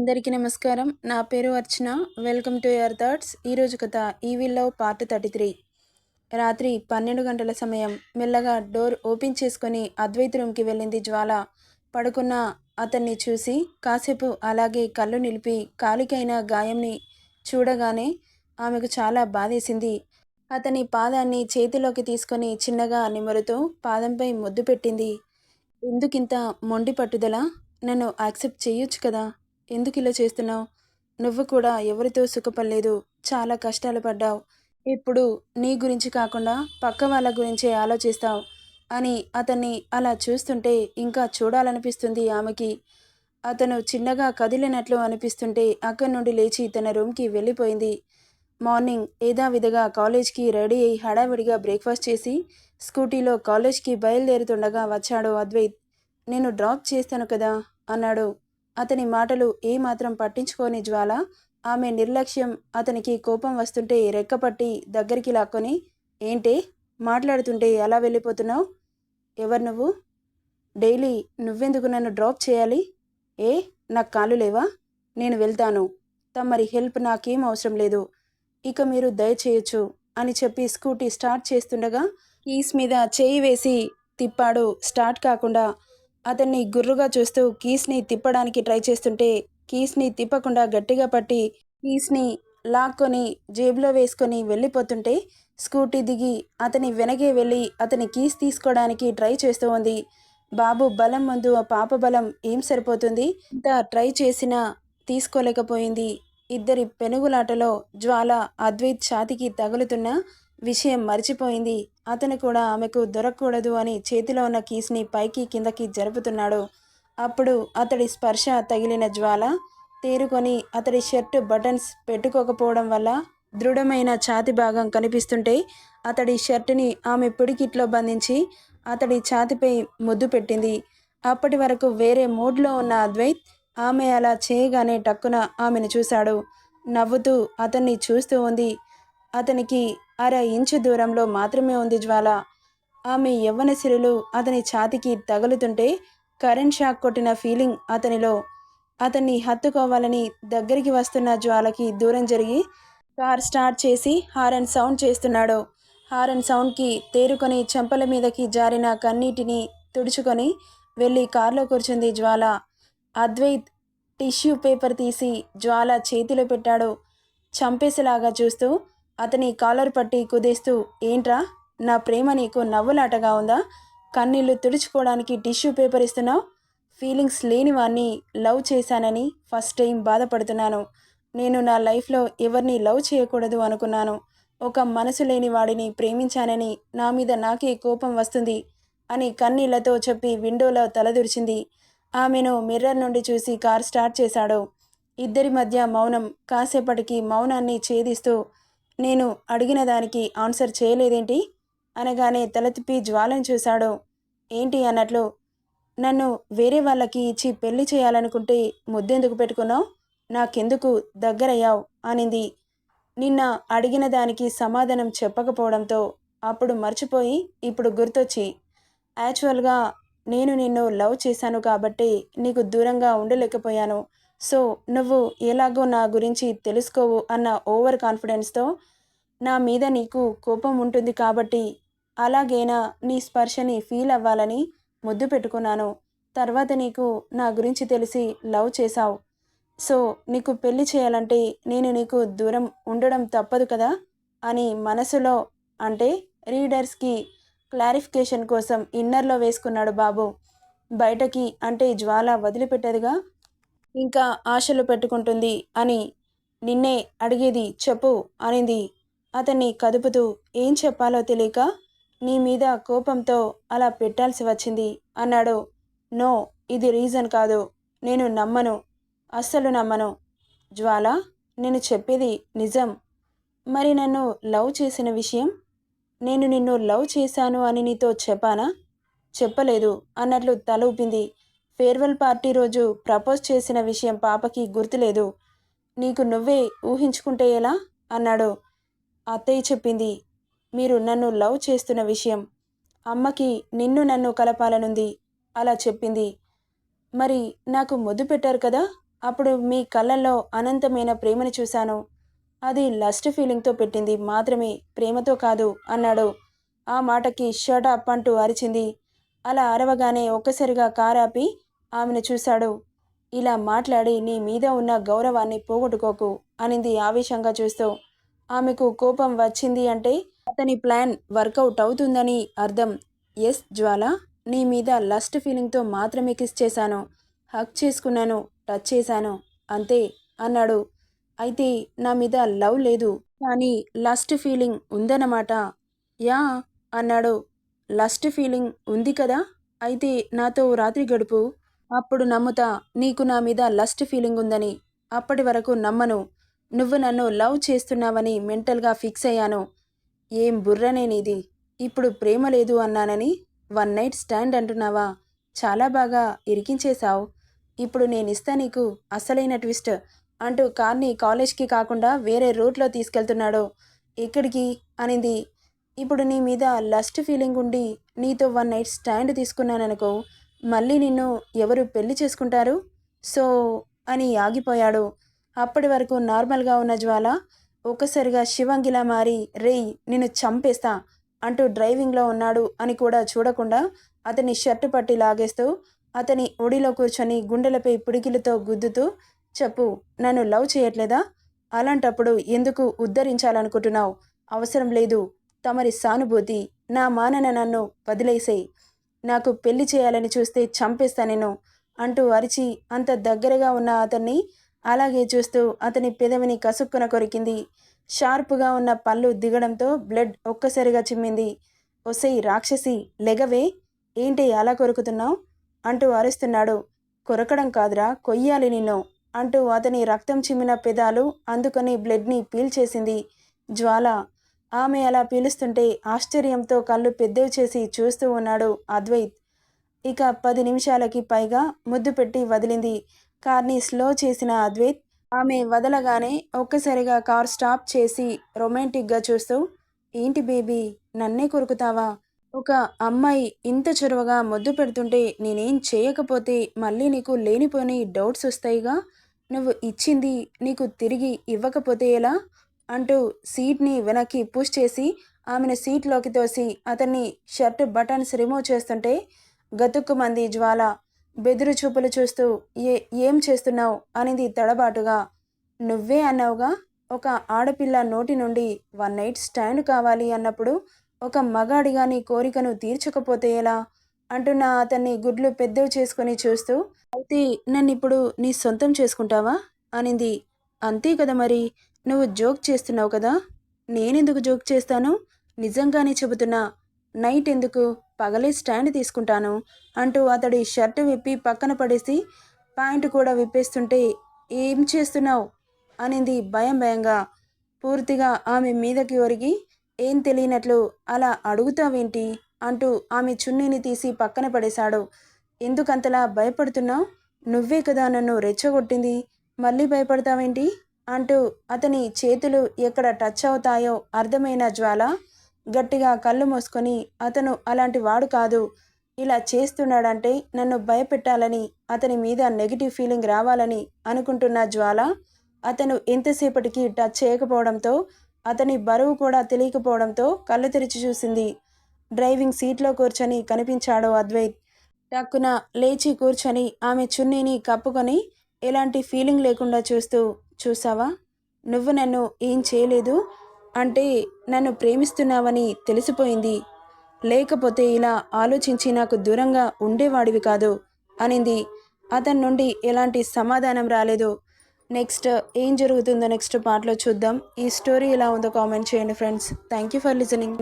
అందరికీ నమస్కారం. నా పేరు Archana. Welcome to your thoughts. ఈరోజు కథ ఈవిల్లో పార్ట్ థర్టీ త్రీ. రాత్రి పన్నెండు గంటల సమయం మెల్లగా డోర్ ఓపెన్ చేసుకొని అద్వైత్ రూమ్కి వెళ్ళింది జ్వాల. పడుకున్న అతన్ని చూసి కాసేపు అలాగే కళ్ళు నిలిపి కాలికైన గాయంని చూడగానే ఆమెకు చాలా బాధేసింది. అతని పాదాన్ని చేతిలోకి తీసుకొని చిన్నగా నిమరుతూ పాదంపై ముద్దు పెట్టింది. ఎందుకింత మొండి పట్టుదల? నన్ను యాక్సెప్ట్ చేయొచ్చు కదా? ఎందుకు ఇలా చేస్తున్నావు? నువ్వు కూడా ఎవరితో సుఖపడలేదు చాలా కష్టాలు పడ్డావు. ఇప్పుడు నీ గురించి కాకుండా పక్క వాళ్ళ గురించే ఆలోచిస్తావు అని అతన్ని అలా చూస్తుంటే ఇంకా చూడాలనిపిస్తుంది ఆమెకి. అతను చిన్నగా కదిలినట్లు అనిపిస్తుంటే అక్కడి నుండి లేచి తన రూమ్కి వెళ్ళిపోయింది. మార్నింగ్ ఏదావిధిగా కాలేజ్కి రెడీ అయి హడావిడిగా బ్రేక్ఫాస్ట్ చేసి స్కూటీలో కాలేజ్కి బయలుదేరుతుండగా వచ్చాడు అద్వైత్. నేను డ్రాప్ చేస్తాను కదా అన్నాడు. అతని మాటలు ఏమాత్రం పట్టించుకోని జ్వాల. ఆమె నిర్లక్ష్యం అతనికి కోపం వస్తుంటే రెక్కపట్టి దగ్గరికి లాక్కొని ఏంటి? మాట్లాడుతుంటే ఎలా వెళ్ళిపోతున్నావు? ఎవరు నువ్వు? డైలీ నువ్వెందుకు నన్ను డ్రాప్ చేయాలి? ఏ? నాకు కాలు లేవా? నేను వెళ్తాను. తమరి హెల్ప్ నాకేం అవసరం లేదు. ఇక మీరు దయచేయచ్చు అని చెప్పి స్కూటీ స్టార్ట్ చేస్తుండగా కీస్ మీద చేయి వేసి తిప్పాడు. స్టార్ట్ కాకుండా అతన్ని గుర్రుగా చూస్తూ కీస్ని తిప్పడానికి ట్రై చేస్తుంటే కీస్ని తిప్పకుండా గట్టిగా పట్టి కీస్ని లాక్కొని జేబులో వేసుకొని వెళ్ళిపోతుంటే స్కూటీ దిగి అతని వెనకే వెళ్ళి అతని కీస్ తీసుకోవడానికి ట్రై చేస్తూ ఉంది. బాబు బలం ముందు ఆ పాప బలం ఏం సరిపోతుంది? ఇంత ట్రై చేసినా తీసుకోలేకపోయింది. ఇద్దరి పెనుగులాటలో జ్వాల అద్వైత్ ఛాతికి తగులుతున్న విషయం మర్చిపోయింది. అతను కూడా ఆమెకు దొరకకూడదు అని చేతిలో ఉన్న కీస్ని పైకి కిందకి జరుపుతున్నాడు. అప్పుడు అతడి స్పర్శ తగిలిన జ్వాల తేరుకొని అతడి షర్ట్ బటన్స్ పెట్టుకోకపోవడం వల్ల దృఢమైన ఛాతి భాగం కనిపిస్తుంటే అతడి షర్టుని ఆమె పిడికిట్లో బంధించి అతడి ఛాతిపై ముద్దు పెట్టింది. అప్పటి వరకు వేరే మూడ్లో ఉన్న అద్వైత్ ఆమె అలా చేయగానే టక్కున ఆమెను చూశాడు. నవ్వుతూ అతన్ని చూస్తూ ఉంది. అతనికి అర ఇంచు దూరంలో మాత్రమే ఉంది జ్వాల. ఆమె యవ్వన సిరులు అతని ఛాతికి తగులుతుంటే కరెంట్ షాక్ కొట్టిన ఫీలింగ్ అతనిలో. అతన్ని హత్తుకోవాలని దగ్గరికి వస్తున్న జ్వాలకి దూరం జరిగి కార్ స్టార్ట్ చేసి హారన్ సౌండ్ చేస్తున్నాడు. హారన్ సౌండ్కి తేరుకొని చెంపల మీదకి జారిన కన్నీటిని తుడుచుకొని వెళ్ళి కారులో కూర్చుంది జ్వాల. అద్వైత్ టిష్యూ పేపర్ తీసి జ్వాల చేతిలో పెట్టాడు. చంపేసేలాగా చూస్తూ అతని కాలర్ పట్టి కుదేస్తూ ఏంట్రా? నా ప్రేమ నీకు నవ్వులాటగా ఉందా? కన్నీళ్ళు తుడుచుకోవడానికి టిష్యూ పేపర్ ఇస్తున్నావు? ఫీలింగ్స్ లేని వాణ్ణి లవ్ చేశానని ఫస్ట్ టైం బాధపడుతున్నాను. నేను నా లైఫ్లో ఎవరిని లవ్ చేయకూడదు అనుకున్నాను. ఒక మనసు లేని వాడిని ప్రేమించానని నా మీద నాకే కోపం వస్తుంది అని కన్నీళ్ళతో చెప్పి విండోలో తలదురిచింది ఆమెను మిర్రర్ నుండి చూసి కార్ స్టార్ట్ చేశాడు. ఇద్దరి మధ్య మౌనం కాసేపటికి మౌనాన్ని ఛేదిస్తూ నేను అడిగిన దానికి ఆన్సర్ చేయలేదేంటి? అనగానే తల తిప్పి జ్వాలను చూశాడు. ఏంటి అన్నట్లు నన్ను వేరే వాళ్ళకి ఇచ్చి పెళ్ళి చేయాలనుకుంటే ముద్దెందుకు పెట్టుకున్నావు? నాకెందుకు దగ్గరయ్యావు? అనింది. నిన్న అడిగిన దానికి సమాధానం చెప్పకపోవడంతో అప్పుడు మర్చిపోయి ఇప్పుడు గుర్తొచ్చి యాక్చువల్గా నేను నిన్ను లవ్ చేశాను కాబట్టి నీకు దూరంగా ఉండలేకపోయాను. సో నువ్వు ఎలాగో నా గురించి తెలుసుకోవు అన్న ఓవర్ కాన్ఫిడెన్స్తో నా మీద నీకు కోపం ఉంటుంది కాబట్టి అలాగైనా నీ స్పర్శని ఫీల్ అవ్వాలని ముద్దు పెట్టుకున్నాను. తర్వాత నీకు నా గురించి తెలిసి లవ్ చేశావు. సో నీకు పెళ్ళి చేయాలంటే నేను నీకు దూరం ఉండడం తప్పదు కదా అని మనసులో అంటే రీడర్స్కి క్లారిఫికేషన్ కోసం ఇన్నర్లో వేసుకున్నాడు బాబు. బయటకి అంటే జ్వాల వదిలిపెట్టదుగా. ఇంకా ఆశలు పెట్టుకుంటుంది అని నిన్నే అడిగేది చెప్పు అనింది. అతన్ని కదుపుతూ ఏం చెప్పాలో తెలియక నీ మీద కోపంతో అలా పెట్టాల్సి వచ్చింది. అన్నాడు. నో ఇది రీజన్ కాదు. నేను నమ్మను. అస్సలు నమ్మను. జ్వాల నేను చెప్పేది నిజం. మరి నన్ను లవ్ చేసిన విషయం? నేను నిన్ను లవ్ చేశాను అని నీతో చెప్పానా? చెప్పలేదు అన్నట్లు తల ఊపింది ఫేర్వెల్ పార్టీ రోజు ప్రపోజ్ చేసిన విషయం పాపకి గుర్తులేదు. నీకు నువ్వే ఊహించుకుంటే ఎలా? అన్నాడు. అత్తయ్య చెప్పింది. మీరు నన్ను లవ్ చేస్తున్న విషయం. అమ్మకి నిన్ను నన్ను కలపాలనుంది. అలా చెప్పింది. మరి నాకు ముద్దు పెట్టారు కదా? అప్పుడు మీ కళ్ళల్లో అనంతమైన ప్రేమను చూశాను. అది లస్ట్ ఫీలింగ్తో పెట్టింది. మాత్రమే ప్రేమతో కాదు అన్నాడు. ఆ మాటకి షర్ట్ అప్ అంటూ అరిచింది. అలా అరవగానే ఒక్కసారిగా కారాపి ఆమెను చూశాడు. ఇలా మాట్లాడి నీ మీద ఉన్న గౌరవాన్ని పోగొట్టుకోకు అనింది ఆవేశంగా చూస్తూ. ఆమెకు కోపం వచ్చింది అంటే అతని ప్లాన్ వర్కౌట్ అవుతుందని అర్థం. ఎస్ జ్వాల నీ మీద లస్ట్ ఫీలింగ్తో మాత్రమే కిస్ చేశాను. హక్ చేసుకున్నాను టచ్ చేశాను అంతే అన్నాడు. అయితే నా మీద లవ్ లేదు కానీ లస్ట్ ఫీలింగ్ ఉందన్నమాట. యా అన్నాడు. లస్ట్ ఫీలింగ్ ఉంది కదా అయితే నాతో రాత్రి గడుపు. అప్పుడు నమ్ముతా నీకు నా మీద లస్ట్ ఫీలింగ్ ఉందని. అప్పటి వరకు నమ్మను. నువ్వు నన్ను లవ్ చేస్తున్నావని మెంటల్గా ఫిక్స్ అయ్యాను. ఏం బుర్రనే నీది. ఇప్పుడు ప్రేమ లేదు అన్నానని వన్ నైట్ స్టాండ్ అంటున్నావా? చాలా బాగా ఇరికించేశావు. ఇప్పుడు నేను ఇస్తా నీకు అసలైన ట్విస్ట్ అంటూ కార్ని కాలేజ్కి కాకుండా వేరే రూట్లో తీసుకెళ్తున్నాడు. ఎక్కడికి? అనింది. ఇప్పుడు నీ మీద లస్ట్ ఫీలింగ్ ఉండి నీతో వన్ నైట్ స్టాండ్ తీసుకున్నాననుకో మళ్ళీ నిన్ను ఎవరు పెళ్ళి చేసుకుంటారు? సో అని ఆగిపోయాడు. అప్పటి వరకు నార్మల్గా ఉన్న జ్వాల ఒక్కసారిగా శివంగిలా మారి రేయ్ నిన్ను చంపేస్తా అంటూ డ్రైవింగ్లో ఉన్నాడు అని కూడా చూడకుండా అతని షర్టు పట్టి లాగేస్తూ అతని ఒడిలో కూర్చొని గుండెలపై పిడికిలతో గుద్దుతూ చెప్పు నన్ను లవ్ చేయట్లేదా? అలాంటప్పుడు ఎందుకు ఉద్ధరించాలనుకుంటున్నావు? అవసరం లేదు. తమరి సానుభూతి నా మానన నన్ను వదిలేసేయి. నాకు పెళ్ళి చేయాలని చూస్తే చంపేస్తా నేను అంటూ అరిచి అంత దగ్గరగా ఉన్న అతన్ని అలాగే చూస్తూ అతని పెదవిని కసుక్కున కొరికింది. షార్పుగా ఉన్న పళ్ళు దిగడంతో బ్లడ్ ఒక్కసారిగా చిమ్మింది. ఒసై రాక్షసి లెగవే? ఏంటి అలా కొరుకుతున్నావు? అంటూ అరుస్తున్నాడు. కొరకడం కాదురా కొయ్యాలి నిన్ను అంటూ అతని రక్తం చిమ్మిన పెదాలు అందుకొని బ్లడ్ని పీల్చేసింది. జ్వాల ఆమె అలా పీలుస్తుంటే ఆశ్చర్యంతో కళ్ళు పెద్దవి చేసి చూస్తూ ఉన్నాడు అద్వైత్. ఇక పది నిమిషాలకి పైగా ముద్దు పెట్టి వదిలింది. కార్ని స్లో చేసిన అద్వైత్ ఆమె వదలగానే ఒక్కసారిగా కార్ స్టాప్ చేసి రొమాంటిక్గా చూస్తూ ఏంటి బేబీ నన్నే కొరుకుతావా? ఒక అమ్మాయి ఇంత చొరవగా ముద్దు పెడుతుంటే నేనేం చేయకపోతే మళ్ళీ నీకు లేనిపోని డౌట్స్ వస్తాయిగా? నువ్వు ఇచ్చింది నీకు తిరిగి ఇవ్వకపోతే ఎలా? అంటూ సీట్ని వెనక్కి పుష్ చేసి ఆమెను సీట్లోకి తోసి అతన్ని షర్ట్ బటన్స్ రిమూవ్ చేస్తుంటే గతుక్కుమంది జ్వాల బెదురు చూపులు చూస్తూ ఏ ఏం చేస్తున్నావు? అనేది తడబాటుగా. నువ్వే అన్నావుగా? ఒక ఆడపిల్ల నోటి నుండి వన్ నైట్ స్టాండ్ కావాలి అన్నప్పుడు ఒక మగాడిగా నీ కోరికను తీర్చకపోతే ఎలా? అంటున్న అతన్ని గుడ్లు పెద్దవి చేసుకుని చూస్తూ అయితే నన్ను ఇప్పుడు నీ సొంతం చేసుకుంటావా? అనింది. అంతే కదా మరి. నువ్వు జోక్ చేస్తున్నావు కదా? నేనెందుకు జోక్ చేస్తాను? నిజంగానే చెబుతున్నా. నైట్ ఎందుకు? పగలే స్టాండ్ తీసుకుంటాను అంటూ అతడి షర్టు విప్పి పక్కన పడేసి ప్యాంటు కూడా విప్పేస్తుంటే ఏం చేస్తున్నావు? అనింది భయం భయంగా. పూర్తిగా ఆమె మీదకి ఒరిగి ఏం తెలియనట్లు అలా అడుగుతావేంటి? అంటూ ఆమె చున్నీని తీసి పక్కన పడేశాడు. ఎందుకంతలా భయపడుతున్నావు? నువ్వే కదా నన్ను రెచ్చగొట్టింది. మళ్ళీ భయపడతావేంటి? అంటూ అతని చేతులు ఎక్కడ టచ్ అవుతాయో అర్థమైన జ్వాల గట్టిగా కళ్ళు మూసుకొని అతను అలాంటి వాడు కాదు. ఇలా చేస్తున్నాడంటే నన్ను భయపెట్టాలని అతని మీద నెగిటివ్ ఫీలింగ్ రావాలని అనుకుంటున్న జ్వాల అతను ఎంతసేపటికి టచ్ చేయకపోవడంతో అతని బరువు కూడా తెలియకపోవడంతో కళ్ళు తెరిచి చూసింది. డ్రైవింగ్ సీట్లో కూర్చొని కనిపించాడు అద్వైత్. టక్కున లేచి కూర్చొని ఆమె చున్నీని కప్పుకొని ఎలాంటి ఫీలింగ్ లేకుండా చూస్తూ చూసావా? నువ్వు నన్ను ఏం చేయలేదు? అంటే నన్ను ప్రేమిస్తున్నావని తెలిసిపోయింది. లేకపోతే ఇలా ఆలోచించి నాకు దూరంగా ఉండేవాడివి కాదు అనింది. అతని నుండి ఎలాంటి సమాధానం రాలేదు. నెక్స్ట్ ఏం జరుగుతుందో నెక్స్ట్ పార్ట్లో చూద్దాం. ఈ స్టోరీ ఎలా ఉందో కామెంట్ చేయండి friends. Thank you for listening.